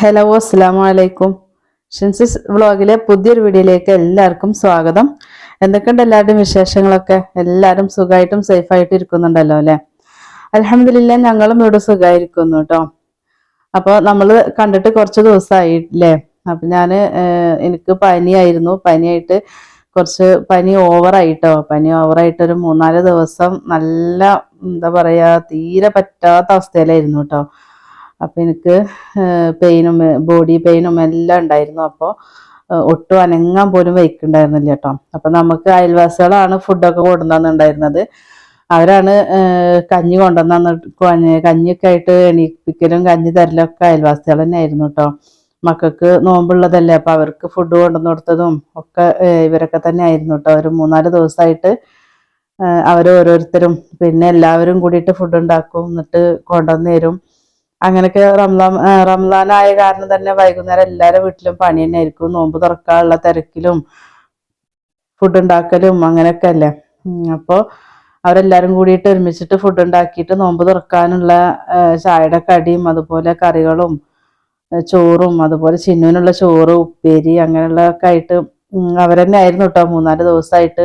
Hello അസ്സാം വലൈക്കും ഷിൻസിസ് വ്ളോഗിലെ പുതിയൊരു വീഡിയോയിലേക്ക് എല്ലാവർക്കും സ്വാഗതം. എന്തൊക്കെയുണ്ട് എല്ലാവരുടെയും വിശേഷങ്ങളൊക്കെ? എല്ലാവരും സുഖമായിട്ടും സേഫായിട്ടും ഇരിക്കുന്നുണ്ടല്ലോ അല്ലേ? അലഹമില്ല ഞങ്ങളും ഇവിടെ സുഖമായിരിക്കുന്നു കേട്ടോ. അപ്പോൾ നമ്മൾ കണ്ടിട്ട് കുറച്ച് ദിവസമായില്ലേ അപ്പം ഞാൻ എനിക്ക് പനിയായിരുന്നു. പനിയായിട്ട് കുറച്ച് പനി ഓവറായിട്ടോ. പനി ഓവറായിട്ട് ഒരു മൂന്നാൽ ദിവസം നല്ല എന്താ പറയുക തീരെ പറ്റാത്ത അവസ്ഥയിലായിരുന്നു കേട്ടോ. അപ്പം എനിക്ക് പെയിനും ബോഡി പെയിനും എല്ലാം ഉണ്ടായിരുന്നു. അപ്പോൾ ഒട്ടും അനങ്ങാൻ പോലും വയ്ക്കുന്നുണ്ടായിരുന്നില്ല കേട്ടോ. അപ്പം നമുക്ക് അയൽവാസികളാണ് ഫുഡൊക്കെ കൊണ്ടുവന്നുണ്ടായിരുന്നത്. അവരാണ് കഞ്ഞി കൊണ്ടുവന്നു കഞ്ഞിയൊക്കെ ആയിട്ട് എണീപ്പിക്കലും കഞ്ഞി തരലൊക്കെ അയൽവാസികൾ തന്നെ ആയിരുന്നു കേട്ടോ. മക്കൾക്ക് നോമ്പുള്ളതല്ലേ അപ്പം അവർക്ക് ഫുഡ് കൊണ്ടുവന്ന് കൊടുത്തതും ഒക്കെ ഇവരൊക്കെ തന്നെ ആയിരുന്നു കേട്ടോ. ഒരു മൂന്നാൽ ദിവസമായിട്ട് അവർ ഓരോരുത്തരും പിന്നെ എല്ലാവരും കൂടിയിട്ട് ഫുഡ് ഉണ്ടാക്കും എന്നിട്ട് കൊണ്ടുവന്ന് തരും. അങ്ങനെയൊക്കെ റംലാൻ ആയ കാരണം തന്നെ വൈകുന്നേരം എല്ലാവരും വീട്ടിലും പണി തന്നെ ആയിരിക്കും നോമ്പ് തുറക്കാനുള്ള തിരക്കിലും ഫുഡ് ഉണ്ടാക്കലും അങ്ങനെയൊക്കെ അല്ലേ? അപ്പോൾ അവരെല്ലാരും കൂടിയിട്ട് ഒരുമിച്ചിട്ട് ഫുഡ് ഉണ്ടാക്കിയിട്ട് നോമ്പ് തുറക്കാനുള്ള ചായയുടെ കടിയും അതുപോലെ കറികളും ചോറും അതുപോലെ ചിന്നുവിനുള്ള ചോറ് ഉപ്പേരി അങ്ങനെയുള്ളതൊക്കെ ആയിട്ട് അവരന്നെ ആയിരുന്നു കേട്ടോ മൂന്നാൽ ദിവസമായിട്ട്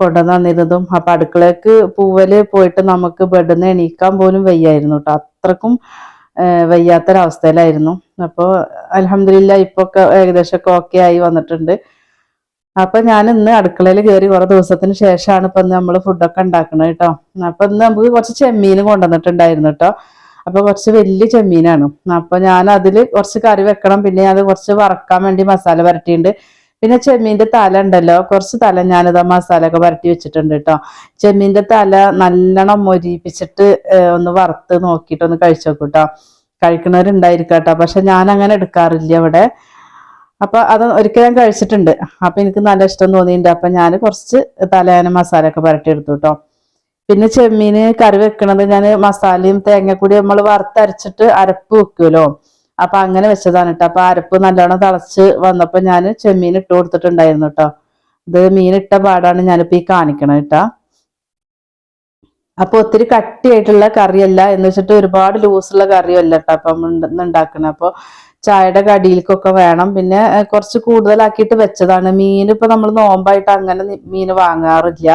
കൊണ്ടുവന്നിരുന്നതും തന്നിരുന്നതും. അപ്പൊ അടുക്കളയ്ക്ക് പൂവൽ പോയിട്ട് നമുക്ക് ബെഡിൽ നിന്ന് എണീക്കാൻ പോലും വയ്യായിരുന്നു കേട്ടോ അത്രക്കും വയ്യാത്തൊരവസ്ഥയിലായിരുന്നു. അപ്പോൾ അലഹമില്ല ഇപ്പൊ ഒക്കെ ഏകദേശം ഓക്കെ ആയി വന്നിട്ടുണ്ട്. അപ്പൊ ഞാൻ ഇന്ന് അടുക്കളയിൽ കയറി കുറെ ദിവസത്തിന് ശേഷമാണ് ഇപ്പൊ നമ്മൾ ഫുഡൊക്കെ ഉണ്ടാക്കുന്നത് കേട്ടോ. അപ്പൊ ഇന്ന് നമുക്ക് കുറച്ച് ചെമ്മീനും കൊണ്ടുവന്നിട്ടുണ്ടായിരുന്നു കേട്ടോ. അപ്പൊ കുറച്ച് വലിയ ചെമ്മീനാണ്. അപ്പൊ ഞാൻ അതിൽ കുറച്ച് കറി വെക്കണം പിന്നെ അത് കുറച്ച് വറക്കാൻ വേണ്ടി മസാല പരട്ടിയിട്ടുണ്ട്. പിന്നെ ചെമ്മീന്റെ തല ഉണ്ടല്ലോ. കുറച്ച് തല ഞാനിത് മസാല ഒക്കെ വരട്ടി വെച്ചിട്ടുണ്ട് കേട്ടോ ചെമ്മീന്റെ തല നല്ലോണം മൊരിപ്പിച്ചിട്ട് ഒന്ന് വറുത്ത് നോക്കിയിട്ട് ഒന്ന് കഴിച്ചു നോക്കും കേട്ടോ കഴിക്കുന്നവരുണ്ടായിരിക്കാം കേട്ടോ പക്ഷെ ഞാൻ അങ്ങനെ എടുക്കാറില്ല ഇവിടെ. അപ്പൊ അത് ഒരിക്കൽ ഞാൻ കഴിച്ചിട്ടുണ്ട്. അപ്പൊ എനിക്ക് നല്ല ഇഷ്ടം തോന്നിയിട്ടുണ്ട് അപ്പൊ ഞാൻ കുറച്ച് തലേന മസാല ഒക്കെ പുരട്ടി എടുത്തു കേട്ടോ പിന്നെ ചെമ്മീന് കറി വെക്കണത് ഞാൻ മസാലയും തേങ്ങ കൂടി നമ്മൾ വറുത്തരച്ചിട്ട് അരപ്പ് വെക്കുമല്ലോ അപ്പൊ അങ്ങനെ വെച്ചതാണ് കേട്ടോ അപ്പൊ അരപ്പ് നല്ലോണം തിളച്ച് വന്നപ്പോ ഞാൻ ചെമ്മീൻ ഇട്ട് കൊടുത്തിട്ടുണ്ടായിരുന്നു കേട്ടോ ഇത് മീൻ ഇട്ട പാടാണ് ഞാനിപ്പോ ഈ കാണിക്കണത് കേട്ടോ അപ്പൊ ഒത്തിരി കട്ടിയായിട്ടുള്ള കറിയല്ല എന്ന് വെച്ചിട്ട് ഒരുപാട് ലൂസുള്ള അല്ല കേട്ടോ അപ്പം ഉണ്ടാക്കണേ അപ്പൊ ചായയുടെ കടിയിലേക്കൊക്കെ വേണം. പിന്നെ കുറച്ച് കൂടുതലാക്കിയിട്ട് വെച്ചതാണ്. മീൻ ഇപ്പൊ നമ്മൾ നോമ്പായിട്ട് അങ്ങനെ മീൻ വാങ്ങാറില്ല.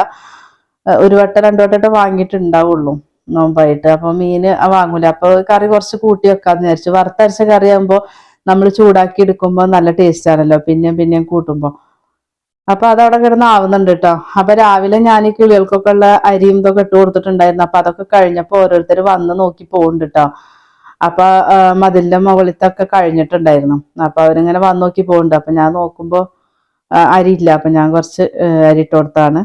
ഒരു വട്ടം രണ്ടു വട്ടം വാങ്ങിയിട്ടുണ്ടാവുള്ളൂ. നോമ്പായിട്ട്. അപ്പൊ മീന് വാങ്ങൂല. അപ്പൊ കറി കുറച്ച് കൂട്ടി വെക്കാന്ന് വിചാരിച്ചു. വറുത്തരച്ച കറി ആകുമ്പോ നമ്മൾ ചൂടാക്കി എടുക്കുമ്പോ നല്ല ടേസ്റ്റ് ആണല്ലോ. പിന്നെയും പിന്നെയും കൂട്ടുമ്പോ. അപ്പൊ അതവിടെ കിടന്ന് ആവുന്നുണ്ട് കേട്ടോ അപ്പൊ രാവിലെ ഞാൻ ഈ കിളികൾക്കൊക്കെ ഉള്ള അരിയും ഇതൊക്കെ ഇട്ട് കൊടുത്തിട്ടുണ്ടായിരുന്നു. അപ്പൊ അതൊക്കെ കഴിഞ്ഞപ്പോ ഓരോരുത്തർ വന്ന് നോക്കി പോകുന്നുണ്ട് കേട്ടോ അപ്പൊ മതിലിന്റെ മുകളിലത്തൊക്കെ കഴിഞ്ഞിട്ടുണ്ടായിരുന്നു. അപ്പൊ അവരിങ്ങനെ വന്ന് നോക്കി പോകുന്നുണ്ട് അപ്പൊ ഞാൻ നോക്കുമ്പോ ആ, അരിയില്ല അപ്പൊ ഞാൻ കുറച്ച് അരി ഇട്ട് കൊടുത്താണ്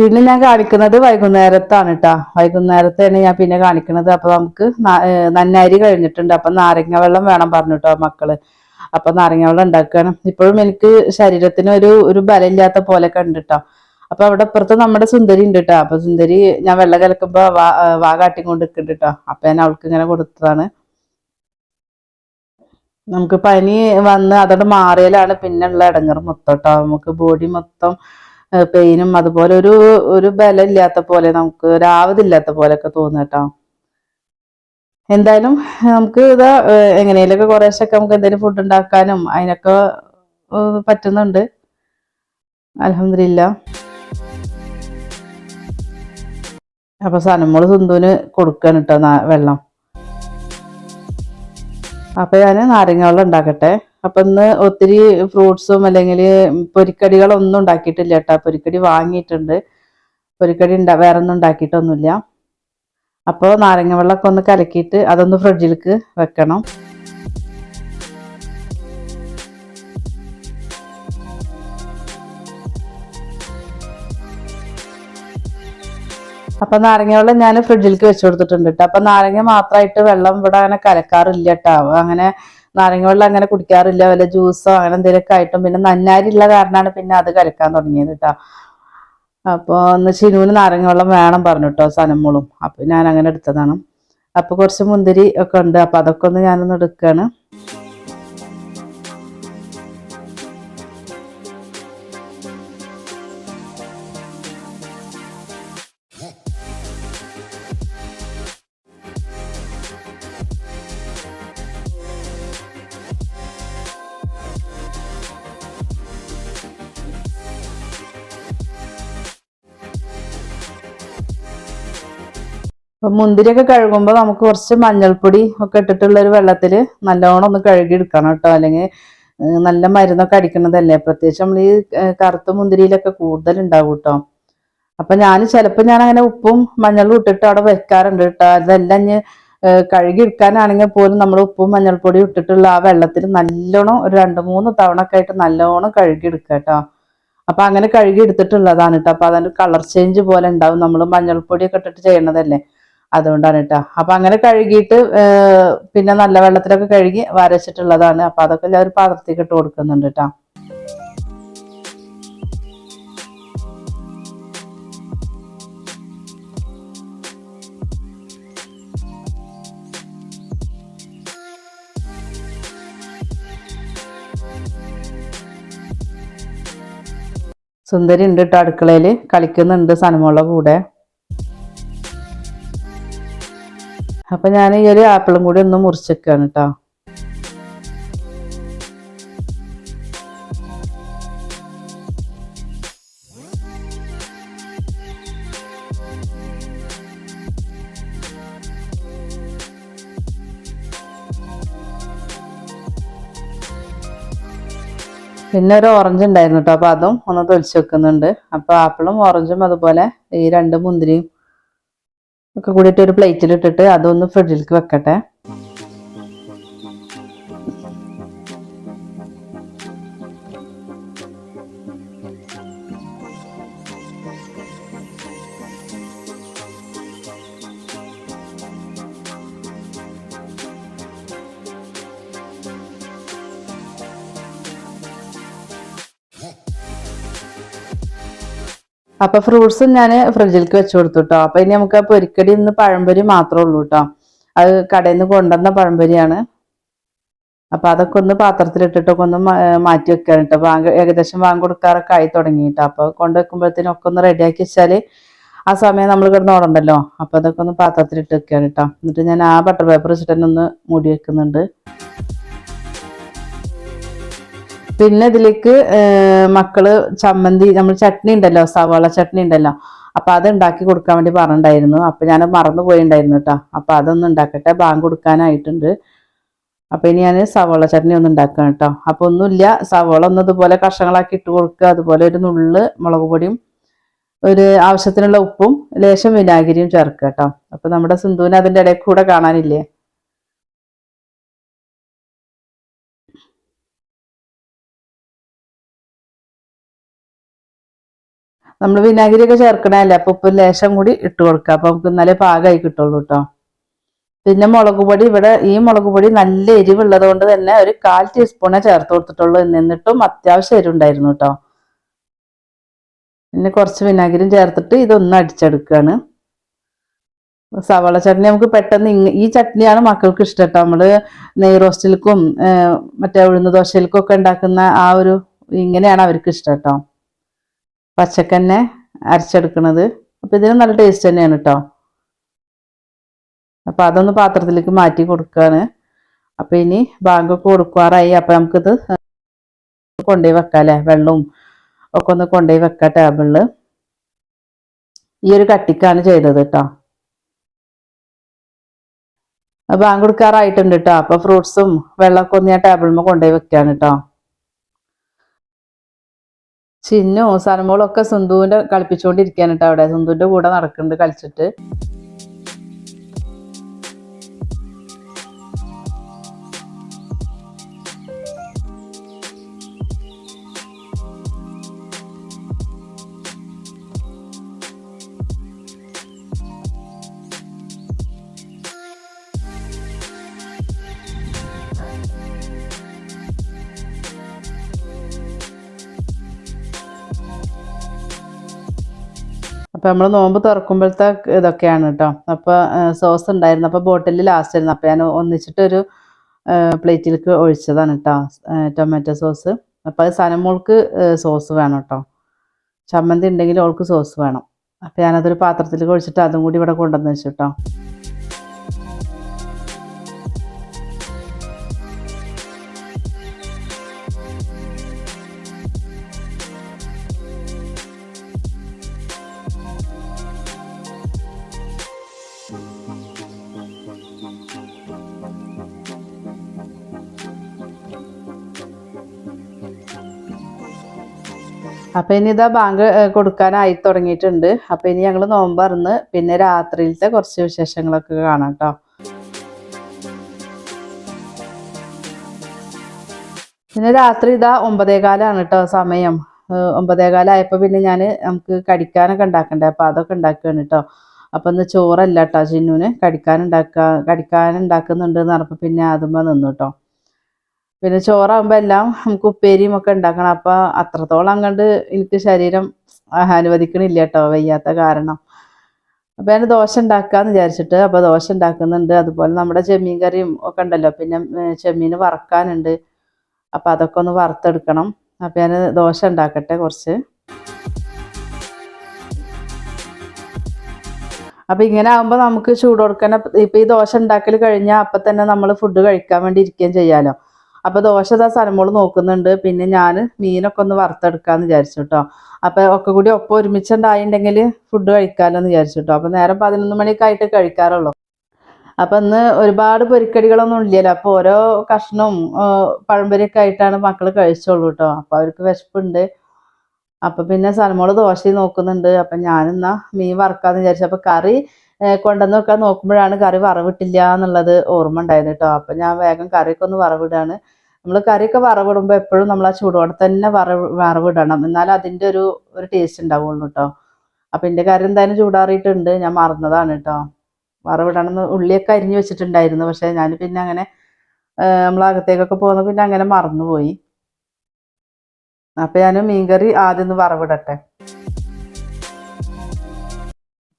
പിന്നെ ഞാൻ കാണിക്കുന്നത് വൈകുന്നേരത്താണ് കേട്ടോ വൈകുന്നേരത്താണ് ഞാൻ പിന്നെ കാണിക്കുന്നത് അപ്പൊ നമുക്ക് നന്നാരി കഴിഞ്ഞിട്ടുണ്ട്. അപ്പൊ നാരങ്ങ വെള്ളം വേണം പറഞ്ഞു കേട്ടോ മക്കൾ. അപ്പൊ നാരങ്ങ വെള്ളം ഉണ്ടാക്കണം ഇപ്പോഴും എനിക്ക് ശരീരത്തിന് ഒരു ഒരു ബലമില്ലാത്ത പോലെ കണ്ടിട്ടോ അപ്പൊ അവിടെ അപ്പുറത്ത് നമ്മുടെ സുന്ദരി ഉണ്ട് കേട്ടോ അപ്പൊ സുന്ദരി ഞാൻ വെള്ളം കലക്കുമ്പോ വാ വാ കാട്ടിക്കൊണ്ട് നിൽക്കുന്നുണ്ട് കേട്ടോ അപ്പൊ ഞാൻ അവൾക്ക് ഇങ്ങനെ കൊടുത്തതാണ്. നമുക്ക് പനി വന്ന് അതോട് മാറിയാലാണ് പിന്നെയുള്ള ഇടങ്ങർ മൊത്തം കേട്ടോ നമുക്ക് ബോഡി മൊത്തം പെയിനും അതുപോലെ ഒരു ഒരു ബലം ഇല്ലാത്ത പോലെ നമുക്ക് ഒരാവതില്ലാത്ത പോലെയൊക്കെ തോന്നും കേട്ടോ. എന്തായാലും നമുക്ക് ഇത് എങ്ങനെയൊക്കെ കുറേശ്ശൊക്കെ നമുക്ക് എന്തെങ്കിലും ഫുഡ് ഉണ്ടാക്കാനും അതിനൊക്കെ പറ്റുന്നുണ്ട്. അലഹമില്ല അപ്പൊ സനമോൾ സുന്ദുവിന് കൊടുക്കാണ് കേട്ടോ വെള്ളം. അപ്പൊ ഞാൻ നാരങ്ങ വെള്ളം ഉണ്ടാക്കട്ടെ. അപ്പൊ ഇന്ന് ഒത്തിരി ഫ്രൂട്ട്സും അല്ലെങ്കിൽ പൊരിക്കടികളൊന്നും ഉണ്ടാക്കിയിട്ടില്ല കേട്ടോ. പൊരിക്കടി വാങ്ങിയിട്ടുണ്ട്. പൊരിക്കടി ഉണ്ടാ വേറെ ഒന്നും ഉണ്ടാക്കിയിട്ടൊന്നുമില്ല. അപ്പോൾ നാരങ്ങ വെള്ളമൊക്കെ ഒന്ന് കലക്കിയിട്ട് അതൊന്ന് ഫ്രിഡ്ജിലേക്ക് വെക്കണം. അപ്പൊ നാരങ്ങ വെള്ളം ഞാൻ ഫ്രിഡ്ജിലേക്ക് വെച്ചു കൊടുത്തിട്ടുണ്ട് കേട്ടോ. അപ്പൊ നാരങ്ങ മാത്രമായിട്ട് വെള്ളം ഇവിടെ അങ്ങനെ കലക്കാറില്ല കേട്ടോ. അങ്ങനെ നാരങ്ങ വെള്ളം അങ്ങനെ കുടിക്കാറില്ല വല്ല ജ്യൂസോ അങ്ങനെ എന്തെങ്കിലുമൊക്കെ ആയിട്ടും പിന്നെ നന്നാരില്ല കാരണമാണ് പിന്നെ അത് കലക്കാൻ തുടങ്ങിയത് കേട്ടോ അപ്പൊ ഒന്ന് ചിനുവിന് നാരങ്ങ വെള്ളം വേണം പറഞ്ഞു കേട്ടോ സനമ്മളും. അപ്പൊ ഞാൻ അങ്ങനെ എടുത്തതാണ്. അപ്പോൾ കുറച്ച് മുന്തിരി ഒക്കെ ഉണ്ട്. അപ്പൊ അതൊക്കെ ഒന്ന് ഞാനൊന്ന് എടുക്കാണ്. അപ്പൊ മുന്തിരിയൊക്കെ കഴുകുമ്പോൾ നമുക്ക് കുറച്ച് മഞ്ഞൾപ്പൊടി ഒക്കെ ഇട്ടിട്ടുള്ള ഒരു വെള്ളത്തിൽ നല്ലോണം ഒന്ന് കഴുകി എടുക്കണം കേട്ടോ. അല്ലെങ്കിൽ നല്ല മരുന്നൊക്കെ അടിക്കണതല്ലേ പ്രത്യേകിച്ച് നമ്മൾ ഈ കറുത്ത മുന്തിരിയിലൊക്കെ കൂടുതൽ ഉണ്ടാവും കേട്ടോ. അപ്പം ഞാൻ ചിലപ്പോൾ ഞാൻ അങ്ങനെ ഉപ്പും മഞ്ഞളും ഇട്ടിട്ട് അവിടെ വെക്കാറുണ്ട് കേട്ടോ. അതെല്ലാം ഞാൻ കഴുകി എടുക്കാനാണെങ്കിൽ പോലും നമ്മൾ ഉപ്പും മഞ്ഞൾപ്പൊടി ഇട്ടിട്ടുള്ള ആ വെള്ളത്തിൽ നല്ലോണം ഒരു രണ്ട് മൂന്ന് തവണ ഒക്കെ ആയിട്ട് നല്ലോണം കഴുകി എടുക്കുക കേട്ടോ. അപ്പൊ അങ്ങനെ കഴുകി എടുത്തിട്ടുള്ളതാണ് കേട്ടോ. അപ്പൊ അതിന് കളർ ചേഞ്ച് പോലെ ഉണ്ടാവും. നമ്മൾ മഞ്ഞൾപ്പൊടിയൊക്കെ ഇട്ടിട്ട് ചെയ്യണതല്ലേ? അതുകൊണ്ടാണ് കേട്ടോ. അപ്പൊ അങ്ങനെ കഴുകിയിട്ട് പിന്നെ നല്ല വെള്ളത്തിലൊക്കെ കഴുകി വരച്ചിട്ടുള്ളതാണ്. അപ്പൊ അതൊക്കെ ഞാൻ ഒരു ഇട്ട് കൊടുക്കുന്നുണ്ട് കേട്ടോ. സുന്ദരി ഉണ്ട് കേട്ടോ അടുക്കളയിൽ കളിക്കുന്നുണ്ട് സനമോളുടെ കൂടെ. അപ്പൊ ഞാൻ ഈ ഒരു ആപ്പിളും കൂടി ഒന്ന് മുറിച്ചെക്കാണ് കേട്ടോ പിന്നെ ഒരു ഓറഞ്ച് ഉണ്ടായിരുന്നു കേട്ടോ അപ്പൊ അതും ഒന്ന് തൊലിച്ച് വെക്കുന്നുണ്ട്. അപ്പൊ ആപ്പിളും ഓറഞ്ചും അതുപോലെ ഈ രണ്ട് മുന്തിരിയും ഒക്കെ കൂടിയിട്ട് ഒരു പ്ലേറ്റിൽ ഇട്ടിട്ട് അതൊന്ന് ഫ്രിഡ്ജിലേക്ക് വെക്കട്ടെ. അപ്പൊ ഫ്രൂട്ട്സും ഞാൻ ഫ്രിഡ്ജിലേക്ക് വെച്ച് കൊടുത്തു കേട്ടോ അപ്പൊ ഇനി നമുക്ക് പൊരിക്കടി ഇന്ന് പഴംപൊരി മാത്രമേ ഉള്ളൂ കേട്ടോ അത് കടയിൽ നിന്ന് കൊണ്ടുവന്ന പഴംപൊരിയാണ്. അപ്പൊ അതൊക്കെ ഒന്ന് പാത്രത്തിലിട്ടിട്ടൊക്കെ ഒന്ന് മാറ്റി വെക്കാൻ കേട്ടോ ബാങ്ക് ഏകദേശം ബാങ്ക് കൊടുക്കാറൊക്കെ ആയി തുടങ്ങി കേട്ടോ അപ്പൊ കൊണ്ടുവെക്കുമ്പോഴത്തേനും ഒക്കെ ഒന്ന് റെഡിയാക്കി വെച്ചാൽ ആ സമയം നമ്മൾ കിടന്ന് ഓടണ്ടല്ലോ അപ്പൊ അതൊക്കെ ഒന്ന് പാത്രത്തിലിട്ട് വെക്കാൻ കേട്ടോ എന്നിട്ട് ഞാൻ ആ ബട്ടർ പേപ്പർ വെച്ചിട്ട് തന്നെ ഒന്ന് മൂടി വെക്കുന്നുണ്ട്. പിന്നെ ഇതിലേക്ക് മക്കൾ ചമ്മന്തി നമ്മൾ ചട്നി ഉണ്ടല്ലോ സവാള ചട്നി ഉണ്ടല്ലോ. അപ്പൊ അത് ഉണ്ടാക്കി കൊടുക്കാൻ വേണ്ടി പറഞ്ഞിട്ടുണ്ടായിരുന്നു. അപ്പൊ ഞാൻ മറന്നു പോയിണ്ടായിരുന്നു കേട്ടോ. അപ്പൊ അതൊന്നും ഉണ്ടാക്കട്ടെ. ബാങ്ക് കൊടുക്കാനായിട്ടുണ്ട്. അപ്പൊ ഇനി ഞാൻ സവാള ചട്നി ഒന്ന് ഉണ്ടാക്കാം കേട്ടോ. അപ്പൊ ഒന്നുമില്ല. സവാള ഒന്ന് ഇതുപോലെ കഷ്ണങ്ങളാക്കി ഇട്ട് കൊടുക്കുക. അതുപോലെ ഒരു നുള്ള് മുളക് പൊടിയും ഒരു ആവശ്യത്തിനുള്ള ഉപ്പും ലേശം വിനാഗിരിയും ചേർക്കുക കേട്ടോ. അപ്പൊ നമ്മുടെ സിന്ധുവിന് അതിന്റെ ഇടയിൽ കൂടെ കാണാനില്ലേ? നമ്മൾ വിനാഗിരിയൊക്കെ ചേർക്കണല്ലേ അപ്പൊ ഉപ്പ് ലേശം കൂടി ഇട്ട് കൊടുക്കുക അപ്പൊ നമുക്ക് നല്ല പാകമായി കിട്ടുള്ളൂ കേട്ടോ പിന്നെ മുളക് പൊടി ഇവിടെ ഈ മുളക് പൊടി നല്ല എരിവുള്ളത് കൊണ്ട് തന്നെ ഒരു കാൽ ടീസ്പൂണേ ചേർത്ത് കൊടുത്തിട്ടുള്ളൂ. എന്നിട്ടും അത്യാവശ്യം എരിവുണ്ടായിരുന്നു കേട്ടോ പിന്നെ കുറച്ച് വിനാഗിരിയും ചേർത്തിട്ട് ഇതൊന്ന് അടിച്ചെടുക്കുകയാണ് സവാള ചട്നി നമുക്ക് പെട്ടെന്ന് ഈ ചട്നിയാണ് മക്കൾക്ക് ഇഷ്ടം കേട്ടോ നമ്മൾ നെയ് റോസ്റ്റിൽക്കും മറ്റേ ഉഴുന്ന ദോശയിൽക്കും ഒക്കെ ഉണ്ടാക്കുന്ന ആ ഒരു ഇങ്ങനെയാണ് അവർക്ക് ഇഷ്ടം കേട്ടോ പച്ചക്കന്നെ അരച്ചെടുക്കണത്. അപ്പം ഇതിന് നല്ല ടേസ്റ്റ് തന്നെയാണ് കേട്ടോ അപ്പം അതൊന്ന് പാത്രത്തിലേക്ക് മാറ്റി കൊടുക്കുകയാണ് അപ്പം ഇനി ബാങ്കൊക്കെ കൊടുക്കാറായി. അപ്പം നമുക്കിത് കൊണ്ടുപോയി വെക്കാം അല്ലേ വെള്ളവും ഒക്കെ ഒന്ന് കൊണ്ടുപോയി വെക്കാം ടേബിളിൽ ഈ ഒരു കട്ടിക്കാണ് ചെയ്തത് കേട്ടോ ബാങ്ക് കൊടുക്കാറായിട്ടുണ്ട് കേട്ടോ അപ്പം ഫ്രൂട്ട്സും വെള്ളമൊക്കെ ഒന്ന് ഞാൻ ടേബിളിൽ കൊണ്ടുപോയി വെക്കുകയാണ് കേട്ടോ ചിന്നു സനമോളും ഒക്കെ സിന്ധുവിന്റെ കളിപ്പിച്ചുകൊണ്ടിരിക്കാണ് കേട്ടോ അവിടെ. സിന്ധുവിന്റെ കൂടെ നടക്കുന്നുണ്ട് കളിച്ചിട്ട്. അപ്പൊ നമ്മൾ നോമ്പ് തുറക്കുമ്പോഴത്തെ ഇതൊക്കെയാണ് കേട്ടോ അപ്പോൾ സോസ് ഉണ്ടായിരുന്നു. അപ്പൊ ബോട്ടിൽ ലാസ്റ്റ് ആയിരുന്നു. അപ്പോൾ ഞാൻ ഒന്നിച്ചിട്ടൊരു പ്ലേറ്റിലേക്ക് ഒഴിച്ചതാണ് കേട്ടോ ടൊമാറ്റോ സോസ്. അപ്പോൾ അത് സനമോൾക്ക് സോസ് വേണം കേട്ടോ ചമ്മന്തി ഉണ്ടെങ്കിൽ ഓൾക്ക് സോസ് വേണം. അപ്പൊ ഞാനതൊരു പാത്രത്തിലേക്ക് ഒഴിച്ചിട്ട് അതും കൂടി ഇവിടെ കൊണ്ടുവന്ന് വെച്ചു കേട്ടോ അപ്പം ഇനി ഇതാ ബാങ്ക് കൊടുക്കാനായി തുടങ്ങിയിട്ടുണ്ട്. അപ്പം ഇനി ഞങ്ങൾ നോമ്പറന്ന് പിന്നെ രാത്രിയിലത്തെ കുറച്ച് വിശേഷങ്ങളൊക്കെ കാണാം കേട്ടോ പിന്നെ രാത്രി ഇതാ ഒമ്പതേകാലാണ് കേട്ടോ സമയം. ഒമ്പതേകാലായപ്പോൾ പിന്നെ ഞാൻ നമുക്ക് കടിക്കാനൊക്കെ ഉണ്ടാക്കണ്ടേ? അപ്പം അതൊക്കെ ഉണ്ടാക്കുകയാണ് കേട്ടോ അപ്പം ഇന്ന് ചോറല്ല കേട്ടോ ചിന്നുവിന്. കടിക്കാനുണ്ടാക്കുക കടിക്കാനുണ്ടാക്കുന്നുണ്ട് എന്ന് പറഞ്ഞപ്പോൾ പിന്നെ അതുമ്പോൾ നിന്നു കേട്ടോ പിന്നെ ചോറാകുമ്പോൾ എല്ലാം നമുക്ക് ഉപ്പേരിയും ഒക്കെ ഉണ്ടാക്കണം. അപ്പൊ അത്രത്തോളം അങ്ങോട്ട് എനിക്ക് ശരീരം അനുവദിക്കണില്ല കേട്ടോ വയ്യാത്ത കാരണം. അപ്പോൾ ഞാൻ ദോശ ഉണ്ടാക്കാന്ന് വിചാരിച്ചിട്ട് അപ്പോൾ ദോശ ഉണ്ടാക്കുന്നുണ്ട്. അതുപോലെ നമ്മുടെ ചെമ്മീൻ കറിയും ഒക്കെ ഉണ്ടല്ലോ. പിന്നെ ചെമ്മീൻ വറക്കാനുണ്ട്. അപ്പൊ അതൊക്കെ ഒന്ന് വറുത്തെടുക്കണം. അപ്പോൾ ഞാൻ ദോശ ഉണ്ടാക്കട്ടെ കുറച്ച്. അപ്പോൾ ഇങ്ങനെ ആകുമ്പോൾ നമുക്ക് ചൂട് കൊടുക്കാൻ ഇപ്പം ഈ ദോശ ഉണ്ടാക്കൽ കഴിഞ്ഞാൽ അപ്പം തന്നെ നമ്മൾ ഫുഡ് കഴിക്കാൻ വേണ്ടി ഇരിക്കുകയും ചെയ്യാമല്ലോ അപ്പോൾ ദോശ ഇതാ സനമോൾ നോക്കുന്നുണ്ട്. പിന്നെ ഞാൻ മീനൊക്കെ ഒന്ന് വറുത്തെടുക്കാമെന്ന് വിചാരിച്ചു കേട്ടോ അപ്പോൾ ഒക്കെ കൂടി ഒപ്പം ഒരുമിച്ചുണ്ടായിട്ടുണ്ടെങ്കിൽ ഫുഡ് കഴിക്കാമല്ലോ എന്ന് വിചാരിച്ചു കേട്ടോ അപ്പോൾ നേരം പതിനൊന്ന് മണിയൊക്കെ ആയിട്ട് കഴിക്കാറുള്ളൂ. അപ്പം ഇന്ന് ഒരുപാട് പൊരിക്കടികളൊന്നും ഇല്ലല്ലോ അപ്പോൾ ഓരോ കഷ്ണവും പഴംപൊരിയൊക്കെ ആയിട്ടാണ് മക്കൾ കഴിച്ചോളൂ കേട്ടോ അപ്പോൾ അവർക്ക് വിശപ്പുണ്ട്. അപ്പം പിന്നെ സൽമോൾ ദോശയും നോക്കുന്നുണ്ട്. അപ്പം ഞാനെന്നാ മീൻ വറുക്കാന്ന് വിചാരിച്ചു. അപ്പം കറി ഏ, കൊണ്ടുവന്ന് വെക്കാൻ നോക്കുമ്പോഴാണ് കറി വറവിട്ടില്ല എന്നുള്ളത് ഓർമ്മ ഉണ്ടായത് കേട്ടോ. അപ്പം ഞാൻ വേഗം കറിയൊക്കെ ഒന്ന് വറവിടാണ്. നമ്മൾ കറിയൊക്കെ വറവിടുമ്പോൾ എപ്പോഴും നമ്മൾ ആ ചൂടോടെ തന്നെ വറവ് വറവിടണം. എന്നാൽ അതിന്റെ ഒരു ഒരു ടേസ്റ്റ് ഉണ്ടാവുള്ളൂ കേട്ടോ. അപ്പം എന്റെ കറി എന്തായാലും ചൂടാറിയിട്ടുണ്ട്. ഞാൻ മറന്നതാണ് കേട്ടോ. വറവിടണം എന്ന് ഉള്ളിയൊക്കെ അരിഞ്ഞു വെച്ചിട്ടുണ്ടായിരുന്നു. പക്ഷേ ഞാൻ പിന്നെ അങ്ങനെ നമ്മൾ അകത്തേക്കൊക്കെ പോകുന്ന പിന്നെ അങ്ങനെ മറന്നുപോയി. അപ്പം ഞാൻ മീൻകറി ആദ്യം ഒന്ന് വറവിടട്ടെ.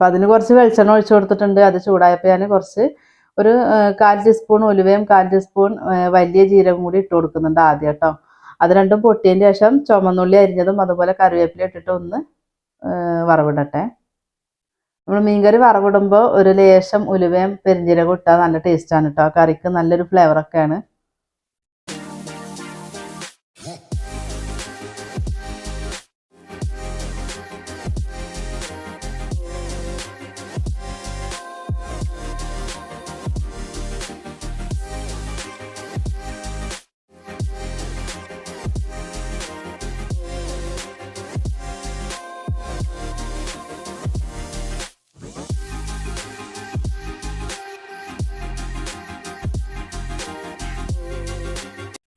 അപ്പം അതിന് കുറച്ച് വെളിച്ചെണ്ണ ഒഴിച്ചു കൊടുത്തിട്ടുണ്ട്. അത് ചൂടായപ്പോൾ ഞാൻ കുറച്ച് ഒരു കാൽ ടീസ്പൂൺ ഉലുവയും കാൽ ടീസ്പൂൺ വലിയ ജീരകം കൂടി ഇട്ട് കൊടുക്കുന്നുണ്ട് ആദ്യം കേട്ടോ. അത് രണ്ടും പൊട്ടിയതിന് ശേഷം ചുമന്നുള്ളി അരിഞ്ഞതും അതുപോലെ കറിവേപ്പില ഇട്ടിട്ട് ഒന്ന് വറവിടട്ടെ. നമ്മൾ മീൻകറി വറവിടുമ്പോൾ ഒരു ലേശം ഉലുവയും പെരിഞ്ചീരകം ഇട്ടാൽ നല്ല ടേസ്റ്റാണ് കേട്ടോ. കറിക്ക് നല്ലൊരു ഫ്ലേവറൊക്കെയാണ്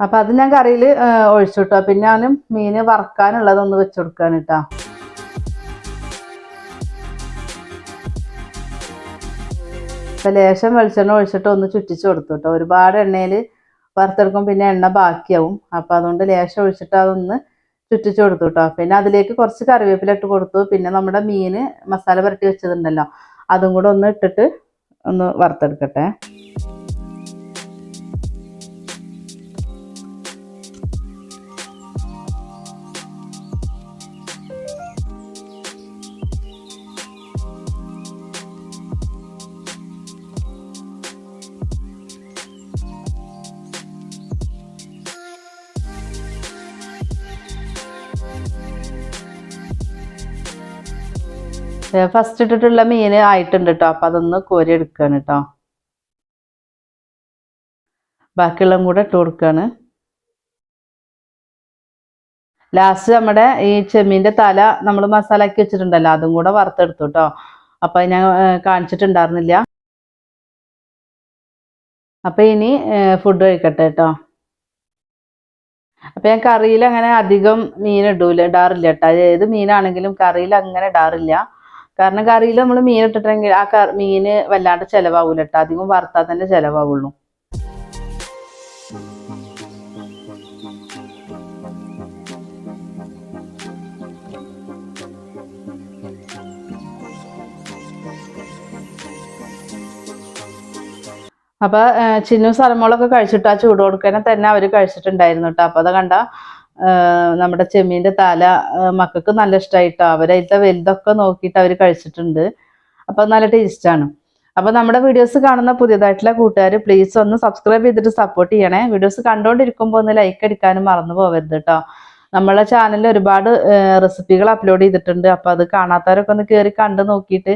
അപ്പം അത് ഞാൻ കറിയിൽ ഒഴിച്ചു പിന്നെ ഞാനും മീൻ വറക്കാനുള്ളതൊന്ന് വെച്ച് കൊടുക്കുകയാണ് കേട്ടോ അപ്പം ലേശം വെളിച്ചെണ്ണ ഒഴിച്ചിട്ട് ഒന്ന് ചുറ്റിച്ച് കൊടുത്തു കേട്ടോ ഒരുപാട് എണ്ണയിൽ വറുത്തെടുക്കും പിന്നെ എണ്ണ ബാക്കിയാവും. അപ്പോൾ അതുകൊണ്ട് ലേശം ഒഴിച്ചിട്ട് അതൊന്ന് ചുറ്റിച്ച് കൊടുത്തു കേട്ടോ പിന്നെ അതിലേക്ക് കുറച്ച് കറിവേപ്പില ഇട്ട് കൊടുത്തു. പിന്നെ നമ്മുടെ മീൻ മസാല പുരട്ടി വെച്ചതുണ്ടല്ലോ അതും കൂടെ ഒന്ന് ഇട്ടിട്ട് ഒന്ന് വറുത്തെടുക്കട്ടെ. ഫസ്റ്റ് ഇട്ടിട്ടുള്ള മീൻ ആയിട്ടുണ്ട് കേട്ടോ അപ്പം അതൊന്ന് കോരി എടുക്കുകയാണ് കേട്ടോ ബാക്കിയുള്ള കൂടെ ഇട്ട് കൊടുക്കുകയാണ് ലാസ്റ്റ് നമ്മുടെ ഈ ചെമ്മീന്റെ തല നമ്മൾ മസാല ആക്കി വെച്ചിട്ടുണ്ടല്ലോ അതും കൂടെ വറുത്തെടുത്തു കേട്ടോ അപ്പം ഞാൻ കാണിച്ചിട്ടുണ്ടായിരുന്നില്ല. അപ്പം ഇനി ഫുഡ് കഴിക്കട്ടെ കേട്ടോ അപ്പം ഞാൻ കറിയിൽ അങ്ങനെ അധികം മീൻ ഇടൂല ഇടാറില്ല കേട്ടോ ഏത് മീനാണെങ്കിലും കറിയിൽ അങ്ങനെ ഇടാറില്ല. കാരണം കറിയിൽ നമ്മൾ മീൻ ഇട്ടിട്ടെങ്കിൽ ആ മീന് വല്ലാണ്ട് ചിലവാകൂല കേട്ടോ അധികം വറുത്താൽ തന്നെ ചിലവാകുള്ളൂ അപ്പൊ ചിന്നു സലമോളൊക്കെ കഴിച്ചിട്ട് ആ ചൂട് കൊടുക്കാനെ തന്നെ അവർ കഴിച്ചിട്ടുണ്ടായിരുന്നു കേട്ടോ അപ്പൊ അത് കണ്ട നമ്മുടെ ചെമ്മീന്റെ തല മക്കൾക്ക് നല്ല ഇഷ്ടമായിട്ടോ അവരതിലത്തെ വലുതൊക്കെ നോക്കിയിട്ട് അവർ കഴിച്ചിട്ടുണ്ട്. അപ്പോൾ നല്ല ടേസ്റ്റാണ് ആണ്. അപ്പൊ നമ്മുടെ വീഡിയോസ് കാണുന്ന പുതിയതായിട്ടുള്ള കൂട്ടുകാർ പ്ലീസ് ഒന്ന് സബ്സ്ക്രൈബ് ചെയ്തിട്ട് സപ്പോർട്ട് ചെയ്യണേ. വീഡിയോസ് കണ്ടുകൊണ്ടിരിക്കുമ്പോൾ ഒന്ന് ലൈക്ക് അടിക്കാനും മറന്നു പോകരുത് കേട്ടോ നമ്മളെ ചാനലിൽ ഒരുപാട് റെസിപ്പികൾ അപ്ലോഡ് ചെയ്തിട്ടുണ്ട്. അപ്പോൾ അത് കാണാത്തവരൊക്കെ ഒന്ന് കയറി കണ്ട് നോക്കിയിട്ട്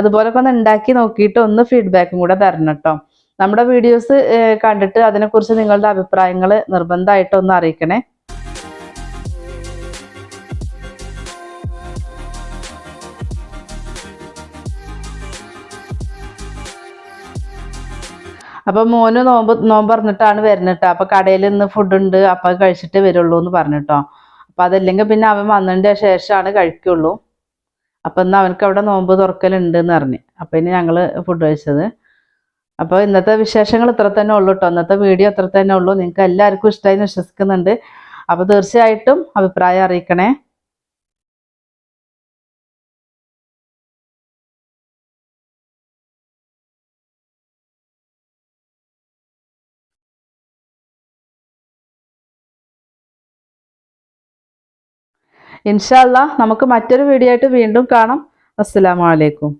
അതുപോലൊക്കെ ഒന്ന് ഉണ്ടാക്കി നോക്കിയിട്ട് ഒന്ന് ഫീഡ്ബാക്കും കൂടെ തരണം കേട്ടോ നമ്മുടെ വീഡിയോസ് കണ്ടിട്ട് അതിനെക്കുറിച്ച് നിങ്ങളുടെ അഭിപ്രായങ്ങൾ നിർബന്ധമായിട്ടൊന്ന് അറിയിക്കണേ. അപ്പൊ മോന് നോമ്പ് നോമ്പ് പറഞ്ഞിട്ടാണ് വരുന്നിട്ടോ അപ്പൊ കടയിൽ ഇന്ന് ഫുഡ് ഉണ്ട്. അപ്പൊ കഴിച്ചിട്ട് വരുള്ളൂ എന്ന് പറഞ്ഞിട്ടോ അപ്പൊ അതല്ലെങ്കിൽ പിന്നെ അവൻ വന്നതിന്റെ ശേഷമാണ് കഴിക്കുള്ളൂ. അപ്പൊ ഇന്ന് അവനക്ക് അവിടെ നോമ്പ് തുറക്കലുണ്ട് എന്ന് പറഞ്ഞു. അപ്പൊ ഇനി ഞങ്ങൾ ഫുഡ് കഴിച്ചത്. അപ്പോൾ ഇന്നത്തെ വിശേഷങ്ങൾ ഇത്ര തന്നെ ഉള്ളൂ കേട്ടോ ഇന്നത്തെ വീഡിയോ ഇത്ര തന്നെ ഉള്ളൂ. നിങ്ങൾക്ക് എല്ലാവർക്കും ഇഷ്ടമായി വിശ്വസിക്കുന്നുണ്ട്. അപ്പോൾ തീർച്ചയായിട്ടും അഭിപ്രായം അറിയിക്കണേ. ഇൻഷാല്ല നമുക്ക് മറ്റൊരു വീഡിയോ ആയിട്ട് വീണ്ടും കാണാം. അസ്സലാമു അലൈക്കും.